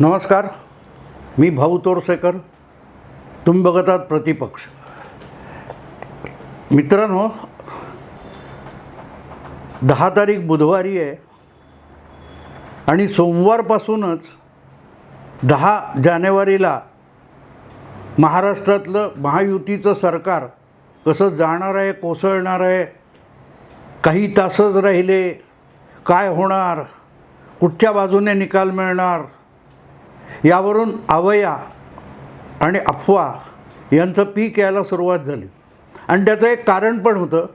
नमस्कार. मी भाऊ तोरसेकर. तुम्ही बघत आहात प्रतिपक्ष. मित्रांनो दहा तारीख बुधवारी आहे आणि सोमवारपासूनच दहा जानेवारीला महाराष्ट्रातलं महायुतीचं सरकार कसं जाणार आहे कोसळणार आहे काही तासच राहिले काय होणार कुठच्या बाजूने निकाल मिळणार यावरून अवया आणि अफवा यांचं पीक यायला सुरुवात झाली. आणि त्याचं एक कारण पण होतं.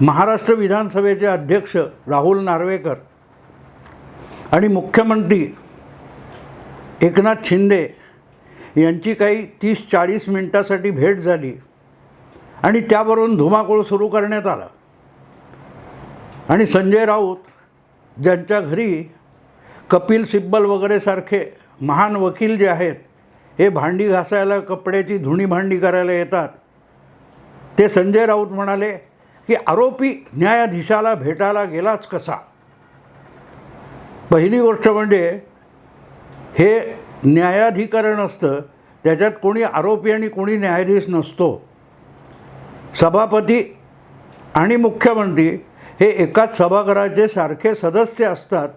महाराष्ट्र विधानसभेचे अध्यक्ष राहुल नार्वेकर आणि मुख्यमंत्री एकनाथ शिंदे यांची काही तीस चाळीस मिनटासाठी भेट झाली आणि त्यावरून धुमाकूळ सुरू करण्यात आला. आणि संजय राऊत ज्यांच्या घरी कपिल सिब्बल वगैरे सारखे महान वकील जे आहेत हे भांडी घासायला कपड्याची धुणी भांडी करायला येतात. ते संजय राऊत म्हणाले की आरोपी न्यायाधीशाला भेटायला गेलाच कसा? पहिली गोष्ट म्हणजे हे न्यायाधिकरण असतं त्याच्यात कोणी आरोपी आणि कोणी न्यायाधीश नसतो. सभापती आणि मुख्यमंत्री हे एकाच सभागृहाचे सारखे सदस्य असतात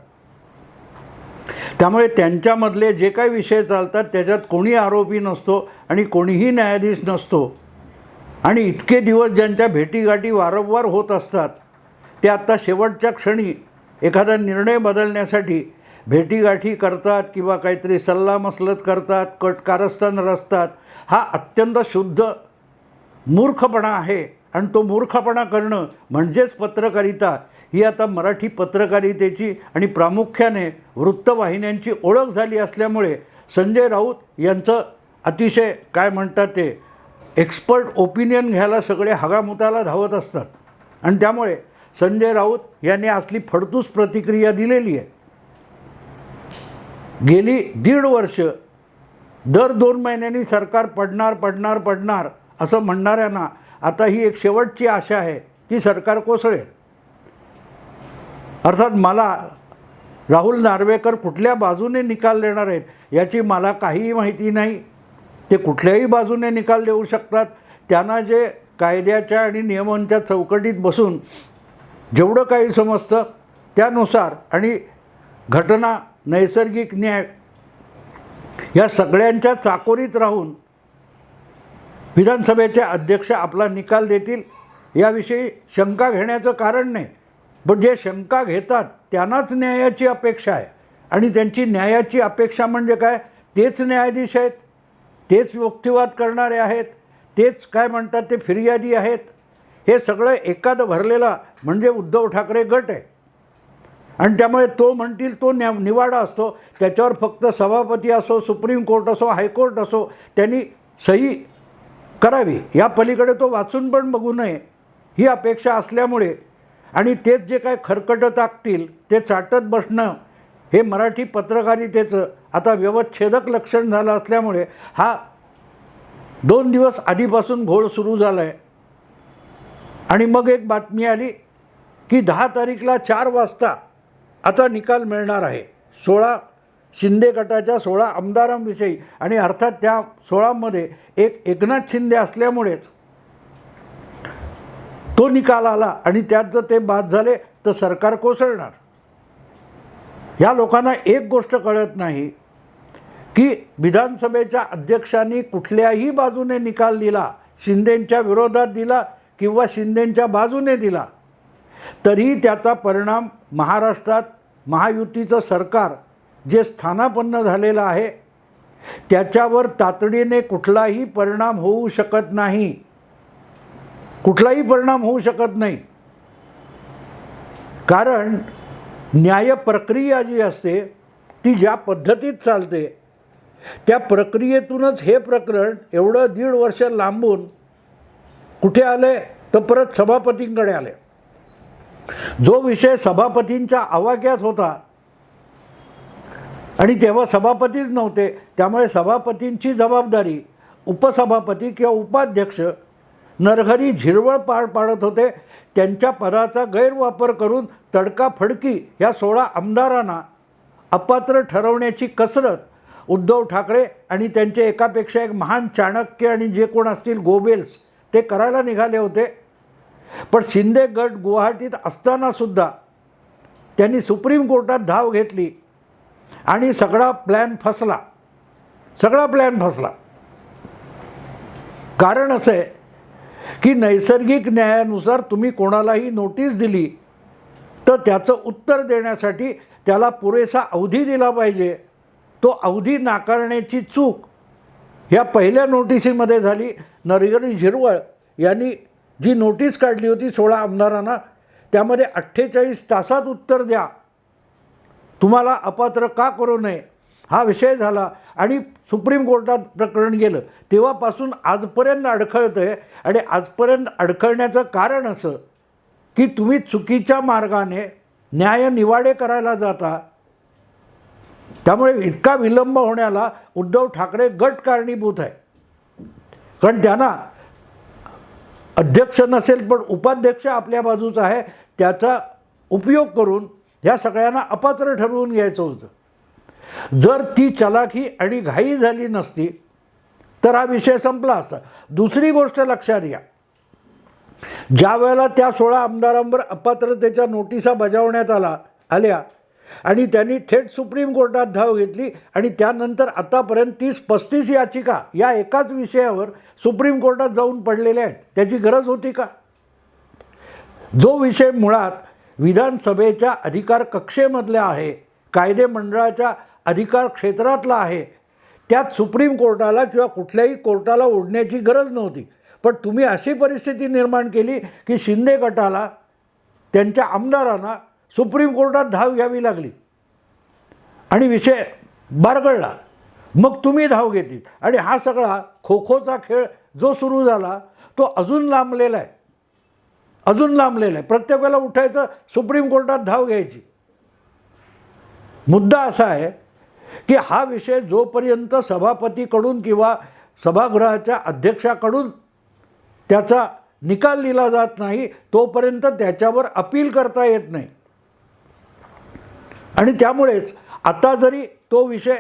त्यामुळे त्यांच्यामधले जे काही विषय चालतात त्याच्यात कोणी आरोपी नसतो आणि कोणीही न्यायाधीश नसतो. आणि इतके दिवस ज्यांच्या भेटीगाठी वारंवार होत असतात ते आत्ता शेवटच्या क्षणी एखादा निर्णय बदलण्यासाठी भेटीगाठी करतात किंवा काहीतरी सल्लामसलत करतात कट कारस्थान रचतात हा अत्यंत शुद्ध मूर्खपणा आहे. आणि तो मूर्खपणा करणं म्हणजेच पत्रकारिता ही आता मराठी पत्रकारितेची आणि प्रामुख्याने वृत्तवाहिन्यांची ओळख झाली असल्यामुळे संजय राऊत यांचं अतिशय काय म्हणतात ते एक्सपर्ट ओपिनियन घ्यायला सगळे हगामुताला धावत असतात. आणि त्यामुळे संजय राऊत यांनी असली फडतूस प्रतिक्रिया दिलेली आहे. गेली दीड वर्ष दर दोन महिन्यांनी सरकार पडणार पडणार पडणार असं म्हणणाऱ्यांना आता ही एक शेवटची आशा आहे की सरकार कोसळेल. अर्थात मला राहुल नार्वेकर कुठल्या बाजूने निकाल देणार आहेत याची मला काहीही माहिती नाही. ते कुठल्याही बाजूने निकाल देऊ शकतात. त्यांना जे कायद्याच्या आणि नियमांच्या चौकटीत बसून जेवढं काही समजतं त्यानुसार आणि घटना नैसर्गिक न्याय या सगळ्यांच्या चाकोरीत राहून विधानसभेचे अध्यक्ष आपला निकाल देतील याविषयी शंका घेण्याचं कारण नाही. पण जे शंका घेतात त्यांनाच न्यायाची अपेक्षा आहे. आणि त्यांची न्यायाची अपेक्षा म्हणजे काय? तेच न्यायाधीश आहेत तेच युक्तिवाद करणारे आहेत तेच काय म्हणतात ते फिर्यादी आहेत. हे सगळं एकाद भरलेला म्हणजे उद्धव ठाकरे गट आहे. आणि त्यामुळे तो म्हणतील तो न्या निवाडा असतो. त्याच्यावर फक्त सभापती असो सुप्रीम कोर्ट असो हायकोर्ट असो त्यांनी सही करावी. या पलीकडे तो वाचून पण बघू नये. ही अपेक्षा असल्यामुळे आणि तेच जे काय खरकटं टाकतील ते चाटत बसणं हे मराठी पत्रकारितेचं आता व्यवच्छेदक लक्षण झालं असल्यामुळे हा दोन दिवस आधीपासून घोळ सुरू झाला आहे आणि मग एक बातमी आली की दहा तारीखला चार वाजता आता निकाल मिळणार आहे. सोळा शिंदे गटाच्या सोळा आमदारांविषयी आणि अर्थात त्या सोळामध्ये एक एकनाथ शिंदे असल्यामुळेच तो निकाल आला आणि त्यात जर ते बाद झाले तर सरकार कोसळणार. या लोकांना एक गोष्ट कळत नाही की विधानसभेच्या अध्यक्षांनी कुठल्याही बाजूने निकाल दिला शिंदेंच्या विरोधात दिला किंवा शिंदेंच्या बाजूने दिला तरी त्याचा परिणाम महाराष्ट्रात महायुतीचं सरकार जे स्थानापन्न झालेलं आहे त्याच्यावर तातडीने कुठलाही परिणाम होऊ शकत नाही. कुठलाही परिणाम होऊ शकत नाही. कारण न्याय प्रक्रिया जी असते ती ज्या पद्धतीत चालते त्या प्रक्रियेतूनच हे प्रकरण एवढं दीड वर्ष लांबून कुठे आले तर परत सभापतींकडे आले जो विषय सभापतींच्या आवाक्यात होता आणि तेव्हा सभापतीच नव्हते त्यामुळे सभापतींची जबाबदारी उपसभापती किंवा उपाध्यक्ष नरहरी झिरवळ पार पाडत होते. त्यांच्या पदाचा गैरवापर करून तडकाफडकी ह्या सोळा आमदारांना अपात्र ठरवण्याची कसरत उद्धव ठाकरे आणि त्यांचे एकापेक्षा एक महान चाणक्य आणि जे कोण असतील गोबेल्स ते करायला निघाले होते. पण शिंदे गट गुवाहाटीत असतानासुद्धा त्यांनी सुप्रीम कोर्टात धाव घेतली आणि सगळा प्लॅन फसला. सगळा प्लॅन फसला. कारण असं आहे की नैसर्गिक न्यायानुसार तुम्ही कोणालाही नोटीस दिली तर त्याचं उत्तर देण्यासाठी त्याला पुरेसा अवधी दिला पाहिजे. तो अवधी नाकारण्याची चूक ह्या पहिल्या नोटिसीमध्ये झाली. नरहरी झिरवळ यांनी जी नोटीस काढली होती सोळा आमदारांना त्यामध्ये अठ्ठेचाळीस तासात उत्तर द्या. तुम्हाला अपात्र का करू नये? हा विषय झाला. आणि सुप्रीम कोर्टात प्रकरण गेलं तेव्हापासून आजपर्यंत अडखळतं आहे आणि आजपर्यंत अडखळण्याचं कारण असं की तुम्ही चुकीच्या मार्गाने न्याय निवाडे करायला जाता. त्यामुळे इतका विलंब होण्याला उद्धव ठाकरे गट कारणीभूत आहे. कारण त्यांना अध्यक्ष नसेल पण उपाध्यक्ष आपल्या बाजूचा आहे. त्याचा उपयोग करून ह्या सगळ्यांना अपात्र ठरवून घ्यायचं होतं. जर ती चलाखी आणि घाई झाली नसती तर हा विषय संपला असता दुसरी गोष्ट लक्षात घ्या. ज्या वेळेला त्या सोळा आमदारांवर अपात्रतेच्या नोटिसा बजावण्यात आला आल्या आणि त्यांनी थेट सुप्रीम कोर्टात धाव घेतली आणि त्यानंतर आतापर्यंत तीस पस्तीस याचिका या एकाच विषयावर सुप्रीम कोर्टात जाऊन पडलेल्या आहेत त्याची गरज होती का? जो विषय मुळात विधानसभेच्या अधिकार कक्षेमधला आहे कायदे मंडळाच्या अधिकार क्षेत्रातला आहे. त्यात सुप्रीम कोर्टाला किंवा कुठल्याही कोर्टाला ओढण्याची गरज नव्हती. पण तुम्ही अशी परिस्थिती निर्माण केली की शिंदे गटाला त्यांच्या आमदारांना सुप्रीम कोर्टात धाव घ्यावी लागली. आणि विषय बारगळला मग तुम्ही धाव घेतली. आणि हा सगळा खो खोचा खेळ जो सुरू झाला तो अजून लांबलेला आहे. अजून लांबलेला आहे. प्रत्येकाला उठायचं सुप्रीम कोर्टात धाव घ्यायची. मुद्दा असा आहे की हा विषय जोपर्यंत सभापतीकडून किंवा सभागृहाच्या अध्यक्षाकडून त्याचा निकाल दिला जात नाही तोपर्यंत त्याच्यावर अपील करता येत नाही. आणि त्यामुळेच आता जरी तो विषय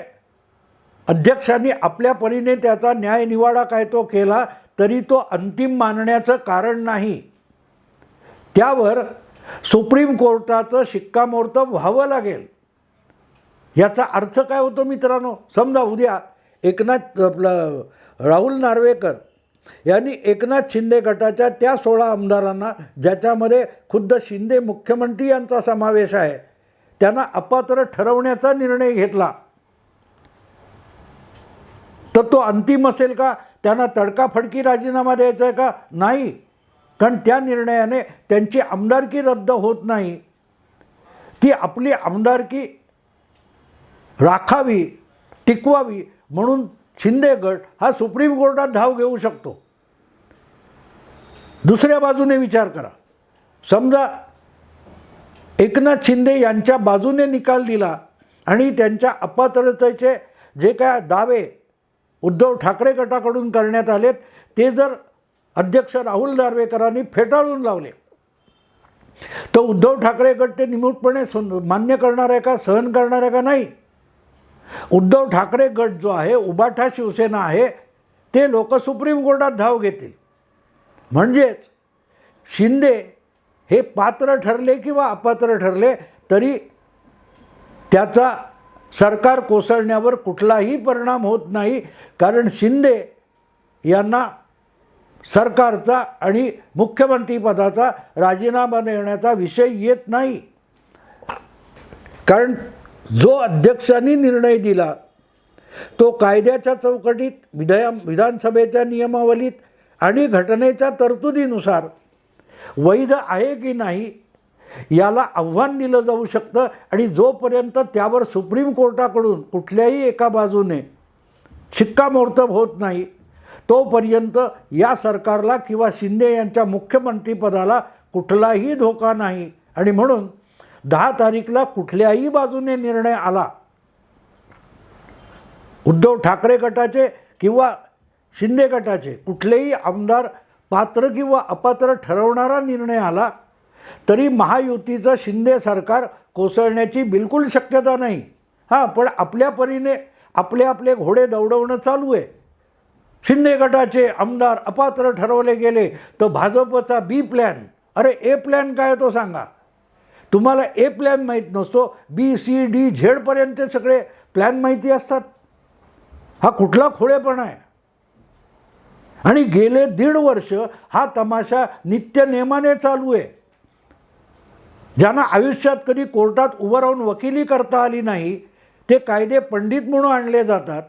अध्यक्षांनी आपल्या परीने त्याचा न्याय निवाडा काय तो केला तरी तो अंतिम मानण्याचं कारण नाही. त्यावर सुप्रीम कोर्टाचं शिक्कामोर्तब व्हावं लागेल. याचा अर्थ काय होतो मित्रांनो? समजा उद्या एकनाथ आपलं राहुल नार्वेकर यांनी एकनाथ शिंदे गटाच्या त्या सोळा आमदारांना ज्याच्यामध्ये खुद्द शिंदे मुख्यमंत्री यांचा समावेश आहे त्यांना अपात्र ठरवण्याचा निर्णय घेतला. तर तो अंतिम असेल का? त्यांना तडकाफडकी राजीनामा द्यायचा आहे का? नाही. कारण त्या निर्णयाने त्यांची आमदारकी रद्द होत नाही. ती आपली आमदारकी राखावी टिकवावी म्हणून शिंदे गट हा सुप्रीम कोर्टात धाव घेऊ शकतो. दुसऱ्या बाजूने विचार करा. समजा एकनाथ शिंदे यांच्या बाजूने निकाल दिला आणि त्यांच्या अपात्रतेचे जे काय दावे उद्धव ठाकरे गटाकडून करण्यात आलेत ते जर अध्यक्ष राहुल दारवेकरांनी फेटाळून लावले तर उद्धव ठाकरे गट ते निमूटपणे सं- मान्य करणार आहे का सहन करणार आहे का? नाही. उद्धव ठाकरे गट जो आहे उबाठा शिवसेना आहे ते लोक सुप्रीम कोर्टात धाव घेतील. म्हणजेच शिंदे हे पात्र ठरले किंवा अपात्र ठरले तरी त्याचा सरकार कोसळण्यावर कुठलाही परिणाम होत नाही कारण शिंदे यांना सरकारचा आणि मुख्यमंत्रीपदाचा राजीनामा देण्याचा विषय येत नाही. कारण जो अध्यक्षांनी निर्णय दिला तो कायद्याच्या चौकटीत विधया विधानसभेच्या नियमावलीत आणि घटनेच्या तरतुदीनुसार वैध आहे की नाही याला आव्हान दिलं जाऊ शकतं आणि जोपर्यंत त्यावर सुप्रीम कोर्टाकडून कुठल्याही एका बाजूने शिक्कामोर्तब होत नाही तोपर्यंत या सरकारला किंवा शिंदे यांच्या मुख्यमंत्रीपदाला कुठलाही धोका नाही. आणि म्हणून दहा तारीखला कुठल्याही बाजूने निर्णय आला. उद्धव ठाकरे गटाचे किंवा शिंदे गटाचे कुठलेही आमदार पात्र किंवा अपात्र ठरवणारा निर्णय आला तरी महायुतीचं शिंदे सरकार कोसळण्याची बिलकुल शक्यता नाही. हां पण आपल्या परीने आपले आपले घोडे दौडवणं चालू आहे. शिंदे गटाचे आमदार अपात्र ठरवले गेले तर भाजपचा बी प्लॅन. अरे ए प्लॅन काय तो सांगा. तुम्हाला ए प्लॅन माहीत नसतो बी सी डी झेडपर्यंत सगळे प्लॅन माहिती असतात. हा कुठला खोळेपणा आहे? आणि गेले दीड वर्ष हा तमाशा नित्य नेमाने चालू आहे. ज्यांना आयुष्यात कधी कोर्टात उभं राहून वकिली करता आली नाही ते कायदे पंडित म्हणून आणले जातात.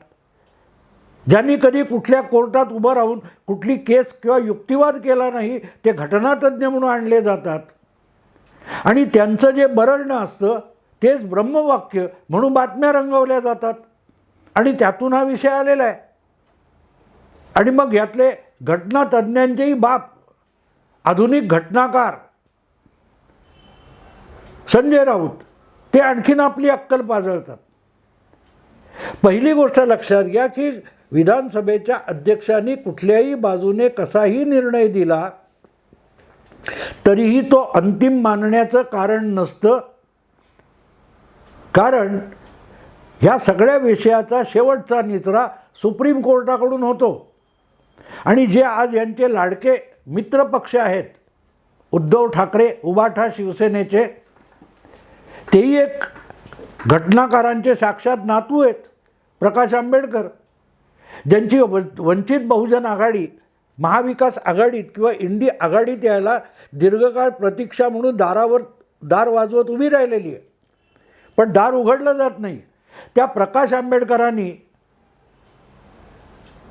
ज्यांनी कधी कुठल्या कोर्टात उभं राहून कुठली केस किंवा युक्तिवाद केला नाही ते घटनातज्ञ म्हणून आणले जातात. आणि त्यांचं जे बरळणं असतं तेच ब्रह्मवाक्य म्हणून बातम्या रंगवल्या जातात. आणि त्यातून हा विषय आलेला आहे. आणि मग यातले घटनातज्ञांचेही बाप आधुनिक घटनाकार संजय राऊत ते आणखीन आपली अक्कल पाजळतात. पहिली गोष्ट लक्षात घ्या की विधानसभेच्या अध्यक्षांनी कुठल्याही बाजूने कसाही निर्णय दिला तरीही तो अंतिम मानण्याचं कारण नसतं. कारण ह्या सगळ्या विषयाचा शेवटचा निचरा सुप्रीम कोर्टाकडून होतो. आणि जे आज यांचे लाडके मित्रपक्ष आहेत उद्धव ठाकरे उबाठा शिवसेनेचे तेही एक घटनाकारांचे साक्षात नातू आहेत प्रकाश आंबेडकर. ज्यांची वंचित बहुजन आघाडी महाविकास आघाडीत किंवा इंडी आघाडीत यायला दीर्घकाळ प्रतीक्षा म्हणून दारावर दार वाजवत उभी राहिलेली आहे. पण दार उघडलं जात नाही. त्या प्रकाश आंबेडकरांनी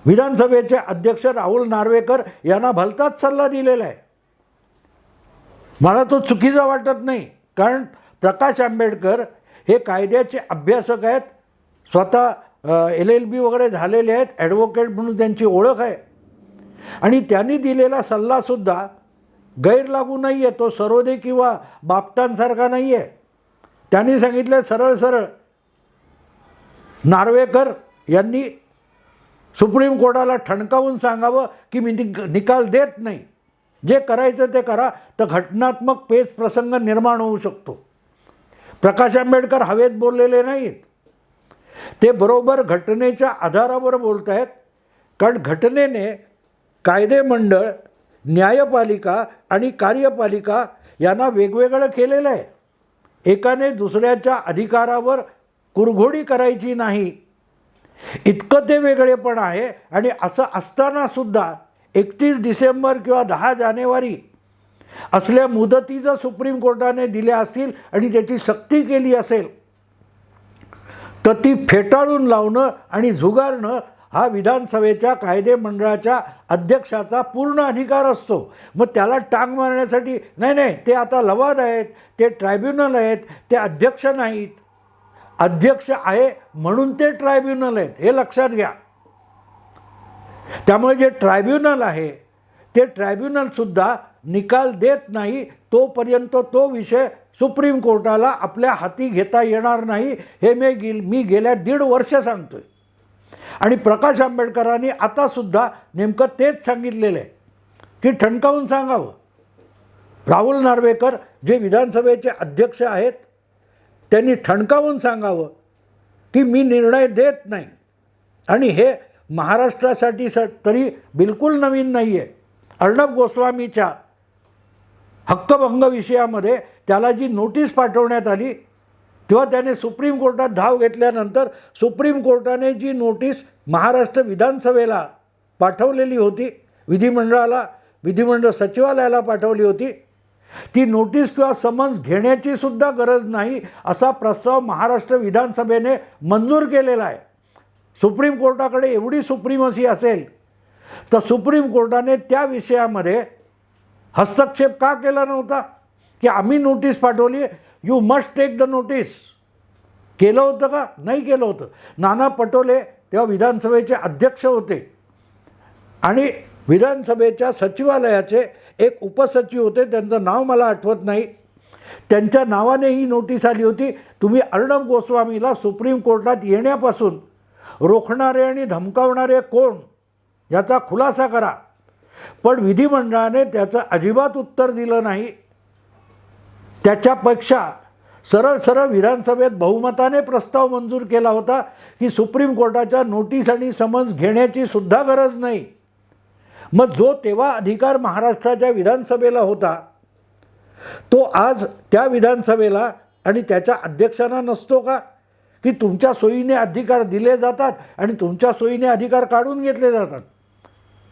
विधानसभेचे अध्यक्ष राहुल नार्वेकर यांना भलताच सल्ला दिलेला आहे. मला तो चुकीचा वाटत नाही कारण प्रकाश आंबेडकर हे कायद्याचे अभ्यासक आहेत. स्वतः एल एल बी वगैरे झालेले आहेत ॲडव्होकेट म्हणून त्यांची ओळख आहे. आणि त्यांनी दिलेला सल्लासुद्धा गैर लागू नाही आहे तो सरोदे किंवा बापटांसारखा नाही आहे त्यांनी सांगितलं सरळ सरळ. नार्वेकर यांनी सुप्रीम कोर्टाला ठणकावून सांगावं की मी निक निकाल देत नाही. जे करायचं ते करा तर घटनात्मक पेच प्रसंग निर्माण होऊ शकतो. प्रकाश आंबेडकर हवेत बोललेले नाहीत. ते बरोबर घटनेच्या आधारावर बोलत आहेत कारण घटनेने कायदेमंडळ न्यायपालिका आणि कार्यपालिका यांना वेगवेगळं केलेलं आहे. एकाने दुसऱ्याच्या अधिकारावर कुरघोडी करायची नाही. इतकं ते वेगळेपण आहे आणि असं असतानासुद्धा एकतीस डिसेंबर किंवा दहा जानेवारी असल्या मुदती जर सुप्रीम कोर्टाने दिल्या असतील आणि त्याची सक्ती केली असेल तर ती फेटाळून लावणं आणि झुगारणं हा विधानसभेच्या कायदे मंडळाच्या अध्यक्षाचा पूर्ण अधिकार असतो. मग त्याला टांग मारण्यासाठी नाही नाही ते आता लवाद आहेत ते ट्रायब्युनल आहेत ते अध्यक्ष नाहीत. अध्यक्ष आहे म्हणून ते ट्रायब्युनल आहेत हे लक्षात घ्या. त्यामुळे जे ट्रायब्युनल आहे ते ट्रायब्युनलसुद्धा निकाल देत नाही तोपर्यंत तो विषय सुप्रीम कोर्टाला आपल्या हाती घेता येणार नाही हे मी गेल मी गेल्या दीड वर्ष सांगतो आहे आणि प्रकाश आंबेडकरांनी आतासुद्धा नेमकं तेच सांगितलेलं आहे की ठणकावून सांगावं. राहुल नार्वेकर जे विधानसभेचे अध्यक्ष आहेत त्यांनी ठणकावून सांगावं की मी निर्णय देत नाही. आणि हे महाराष्ट्रासाठी स तरी बिलकुल नवीन नाही आहे अर्णब गोस्वामीच्या हक्कभंग विषयामध्ये त्याला जी नोटीस पाठवण्यात आली तेव्हा त्याने सुप्रीम कोर्टात धाव घेतल्यानंतर सुप्रीम कोर्टाने जी नोटीस महाराष्ट्र विधानसभेला पाठवलेली होती विधिमंडळाला विधिमंडळ सचिवालयाला पाठवली होती ती नोटीस किंवा समन्स घेण्याची सुद्धा गरज नाही असा प्रस्ताव महाराष्ट्र विधानसभेने मंजूर केलेला आहे. सुप्रीम कोर्टाकडे एवढी सुप्रीमसी असेल तर सुप्रीम कोर्टाने त्या विषयामध्ये हस्तक्षेप का केला नव्हता? की आम्ही नोटीस पाठवली you must take the notice केलं होतं का? नाही केलं होतं. नाना पटोले तेव्हा विधानसभेचे अध्यक्ष होते. आणि विधानसभेच्या सचिवालयाचे एक उपसचिव होते. त्यांचं नाव मला आठवत नाही. त्यांच्या नावाने ही नोटीस आली होती. तुम्ही अर्णब गोस्वामीला सुप्रीम कोर्टात येण्यापासून रोखणारे आणि धमकावणारे कोण? याचा खुलासा करा. पण विधिमंडळाने त्याचं अजिबात उत्तर दिलं नाही. त्याच्यापेक्षा सरळ सरळ विधानसभेत बहुमताने प्रस्ताव मंजूर केला होता की सुप्रीम कोर्टाच्या नोटीस आणि समन्स घेण्याची सुद्धा गरज नाही. मग जो तेव्हा अधिकार महाराष्ट्राच्या विधानसभेला होता तो आज त्या विधानसभेला आणि त्याच्या अध्यक्षांना नसतो का? की तुमच्या सोयीने अधिकार दिले जातात आणि तुमच्या सोयीने अधिकार काढून घेतले जातात.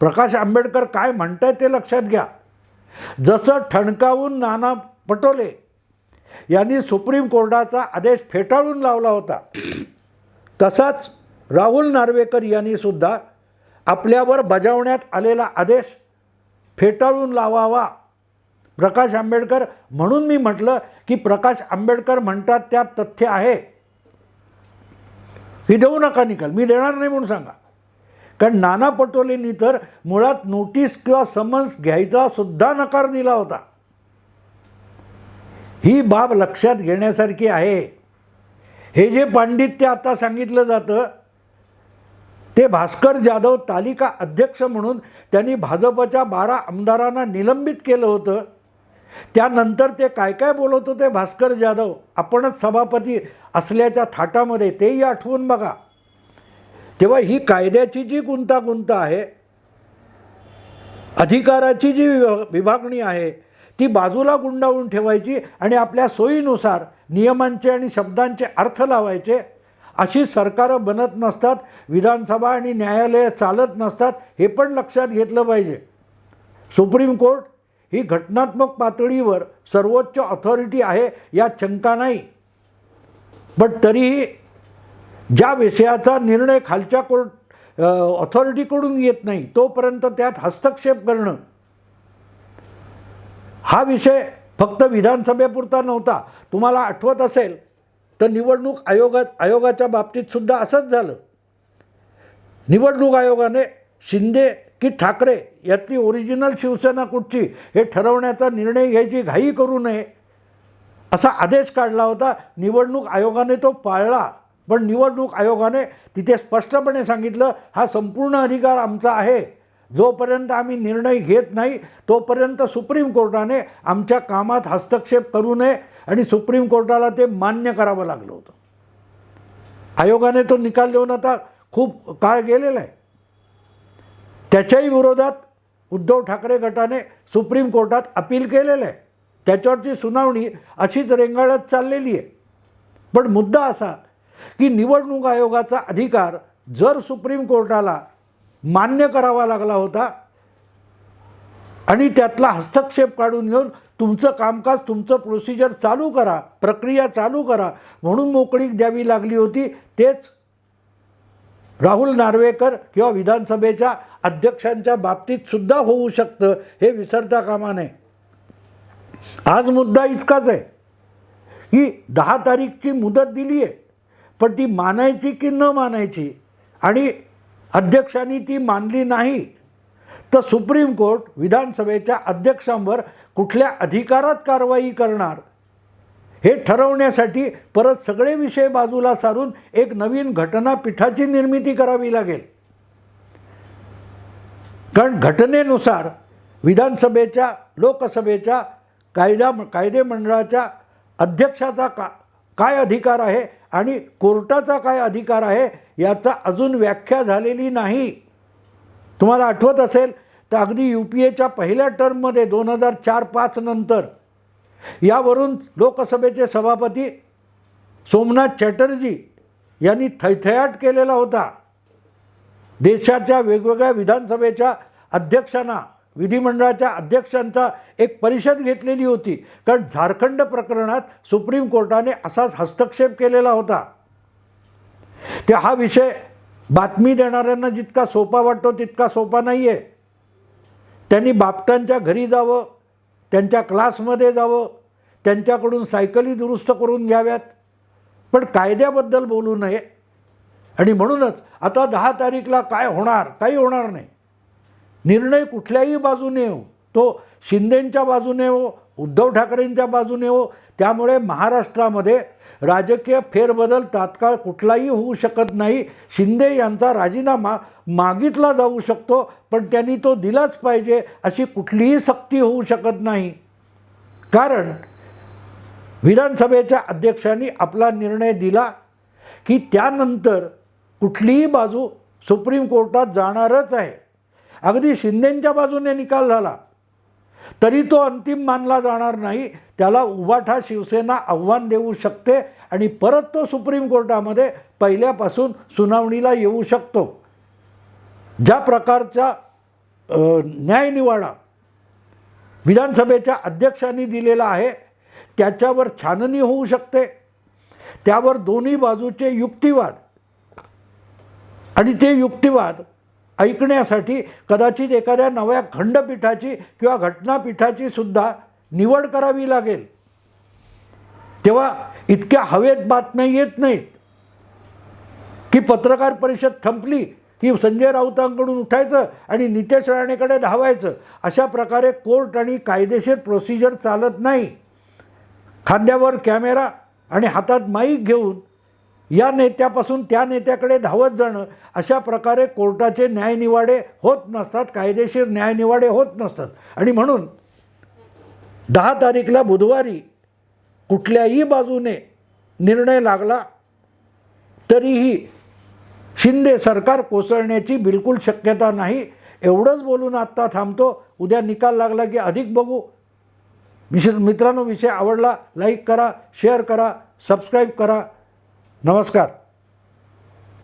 प्रकाश आंबेडकर काय म्हणतायत ते लक्षात घ्या. जसं ठणकावून नाना पटोले यांनी सुप्रीम कोर्टाचा आदेश फेटाळून लावला होता. तसाच राहुल नार्वेकर यांनी सुद्धा आपल्यावर बजावण्यात आलेला आदेश फेटाळून लावावा. प्रकाश आंबेडकर म्हणून मी म्हटलं की प्रकाश आंबेडकर म्हणतात त्यात तथ्य आहे. ही देऊ नका निकाल मी देणार नाही म्हणून सांगा. कारण नाना पटोलेंनी तर मुळात नोटीस किंवा समन्स घ्यायचा सुद्धा नकार दिला होता. ही बाब लक्षात घेण्यासारखी आहे. हे जे पांडित्य आता सांगितलं जातं ते भास्कर जाधव तालिका अध्यक्ष म्हणून त्यांनी भाजपच्या बारा आमदारांना निलंबित केलं होतं. त्यानंतर ते काय काय बोलत होते भास्कर जाधव? आपणच सभापती असल्याच्या थाटामध्ये तेही आठवून बघा. तेव्हा ही कायद्याची जी गुंतागुंत आहे अधिकाराची जी विभ- विभागणी आहे ती बाजूला गुंडाळून ठेवायची आणि आपल्या सोयीनुसार नियमांचे आणि शब्दांचे अर्थ लावायचे. अशी सरकारं बनत नसतात विधानसभा आणि न्यायालय चालत नसतात हे पण लक्षात घेतलं पाहिजे. सुप्रीम कोर्ट ही घटनात्मक पातळीवर सर्वोच्च ऑथॉरिटी आहे यात शंका नाही. पण तरीही ज्या विषयाचा निर्णय खालच्या कोर्ट ऑथॉरिटीकडून येत नाही तोपर्यंत त्यात हस्तक्षेप करणं हा विषय फक्त विधानसभेपुरता नव्हता. तुम्हाला आठवत असेल तर निवडणूक आयोगा आयोगाच्या बाबतीतसुद्धा असंच झालं. निवडणूक आयोगाने शिंदे की ठाकरे यातली ओरिजिनल शिवसेना कुठची हे ठरवण्याचा निर्णय घ्यायची घाई करू नये असा आदेश काढला होता. निवडणूक आयोगाने तो पाळला पण निवडणूक आयोगाने तिथे स्पष्टपणे सांगितलं हा संपूर्ण अधिकार आमचा आहे. जोपर्यंत आम्ही निर्णय घेत नाही तोपर्यंत सुप्रीम कोर्टाने आमच्या कामात हस्तक्षेप करू नये आणि सुप्रीम कोर्टाला ते मान्य करावं लागलं होतं. आयोगाने तो निकाल देऊन आता खूप काळ गेलेला आहे. त्याच्याही विरोधात उद्धव ठाकरे गटाने सुप्रीम कोर्टात अपील केलेलं आहे. त्याच्यावरची सुनावणी अशीच रेंगाळत चाललेली आहे. पण मुद्दा असा की निवडणूक आयोगाचा अधिकार जर सुप्रीम कोर्टाला मान्य करावा लागला होता. आणि त्यातला हस्तक्षेप काढून घेऊन तुमचं कामकाज तुमचं प्रोसिजर चालू करा प्रक्रिया चालू करा म्हणून मोकळीक द्यावी लागली होती. तेच राहुल नार्वेकर किंवा विधानसभेच्या अध्यक्षांच्या बाबतीत सुद्धा होऊ शकतं हे विसरता कामा नये. आज मुद्दा इतकाच आहे की दहा तारीखची मुदत दिली आहे पण ती मानायची की न मानायची? आणि अध्यक्षांनी ती मानली नाही. तर सुप्रीम कोर्ट विधानसभेच्या अध्यक्षांवर कुठल्या अधिकारात कारवाई करणार? हे ठरवण्यासाठी परत सगळे विषय बाजूला सारून एक नवीन घटनापीठाची निर्मिती करावी लागेल. कारण घटनेनुसार विधानसभेच्या लोकसभेच्या कायदा कायदे मंडळाच्या अध्यक्षाचा का काय अधिकार आहे आणि कोर्टाचा काय अधिकार आहे याचा अजून व्याख्या झालेली नाही. तुम्हाला आठवत असेल तर अगदी यू पी एच्या पहिल्या टर्ममध्ये दोन हजार चार पाच नंतर यावरून लोकसभेचे सभापती सोमनाथ चॅटर्जी यांनी थैथयाट केलेला होता. देशाच्या वेगवेगळ्या विधानसभेच्या अध्यक्षांना विधिमंडळाच्या अध्यक्षांचा एक परिषद घेतलेली होती. कारण झारखंड प्रकरणात सुप्रीम कोर्टाने असाच हस्तक्षेप केलेला होता. ते हा विषय बातमी देणाऱ्यांना जितका सोपा वाटतो तितका सोपा नाही आहे त्यांनी बापटांच्या घरी जावं त्यांच्या क्लासमध्ये जावं त्यांच्याकडून सायकली दुरुस्त करून घ्याव्यात. पण कायद्याबद्दल बोलू नये. आणि म्हणूनच आता दहा तारीखला काय होणार काही होणार नाही. निर्णय कुठल्याही बाजूने हो. तो शिंदेंच्या बाजूने हो उद्धव ठाकरेंच्या बाजूने हो. त्यामुळे महाराष्ट्रामध्ये राजकीय फेरबदल तात्काळ कुठलाही होऊ शकत नाही. शिंदे यांचा राजीनामा मागितला जाऊ शकतो पण त्यांनी तो दिलाच पाहिजे अशी कुठलीही सक्ती होऊ शकत नाही. कारण विधानसभेच्या अध्यक्षांनी आपला निर्णय दिला की त्यानंतर कुठलीही बाजू सुप्रीम कोर्टात जाणारच आहे. अगदी शिंदेंच्या बाजूने निकाल झाला. तरी तो अंतिम मानला जाणार नाही. त्याला उभाठा शिवसेना आव्हान देऊ शकते आणि परत तो सुप्रीम कोर्टामध्ये पहिल्यापासून सुनावणीला येऊ शकतो. ज्या प्रकारचा न्यायनिवाडा विधानसभेच्या अध्यक्षांनी दिलेला आहे त्याच्यावर छाननी होऊ शकते. त्यावर दोन्ही बाजूचे युक्तिवाद आणि ते युक्तिवाद ऐकण्यासाठी कदाचित एखाद्या नव्या खंडपीठाची किंवा घटनापीठाची सुद्धा निवड करावी लागेल. तेव्हा इतक्या हवेत बातम्या येत नाहीत. की पत्रकार परिषद थंपली की संजय राऊतांकडून उठायचं आणि नितेश राणेकडे धावायचं. अशा प्रकारे कोर्ट आणि कायदेशीर प्रोसिजर चालत नाही. खांद्यावर कॅमेरा आणि हातात माईक घेऊन या नेत्यापासून त्या नेत्याकडे धावत जाणं अशा प्रकारे कोर्टाचे न्यायनिवाडे होत नसतात कायदेशीर न्यायनिवाडे होत नसतात. आणि म्हणून दहा तारीखला बुधवारी कुठल्याही बाजूने निर्णय लागला तरीही शिंदे सरकार कोसळण्याची बिलकुल शक्यता नाही. एवढंच बोलून आत्ता थांबतो. उद्या निकाल लागला की अधिक बघू. मिश मित्रांनो विषय आवडला लाईक करा शेअर करा सबस्क्राईब करा. नमस्कार